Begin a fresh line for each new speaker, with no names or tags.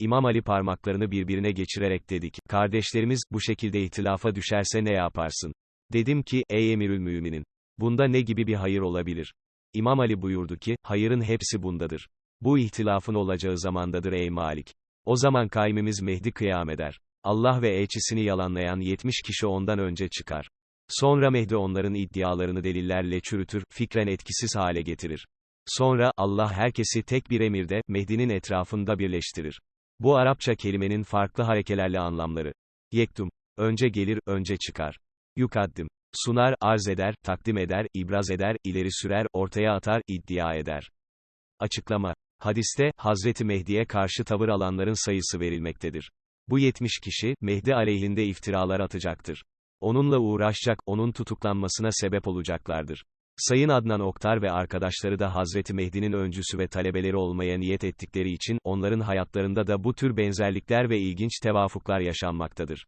İmam Ali parmaklarını birbirine geçirerek dedi ki, kardeşlerimiz, bu şekilde ihtilafa düşerse ne yaparsın? Dedim ki, ey emirül müminin, bunda ne gibi bir hayır olabilir? İmam Ali buyurdu ki, hayırın hepsi bundadır. Bu ihtilafın olacağı zamandadır ey Malik. O zaman kaymimiz Mehdi kıyam eder. Allah ve elçisini yalanlayan 70 kişi ondan önce çıkar. Sonra Mehdi onların iddialarını delillerle çürütür, fikren etkisiz hale getirir. Sonra, Allah herkesi tek bir emirde, Mehdi'nin etrafında birleştirir. Bu Arapça kelimenin farklı harekelerle anlamları. Yektum, önce gelir, önce çıkar. Yukaddim, sunar, arz eder, takdim eder, ibraz eder, ileri sürer, ortaya atar, iddia eder. Açıklama. Hadiste, Hazreti Mehdi'ye karşı tavır alanların sayısı verilmektedir. Bu 70 kişi, Mehdi aleyhinde iftiralar atacaktır. Onunla uğraşacak, onun tutuklanmasına sebep olacaklardır. Sayın Adnan Oktar ve arkadaşları da Hazreti Mehdi'nin öncüsü ve talebeleri olmaya niyet ettikleri için, onların hayatlarında da bu tür benzerlikler ve ilginç tevafuklar yaşanmaktadır.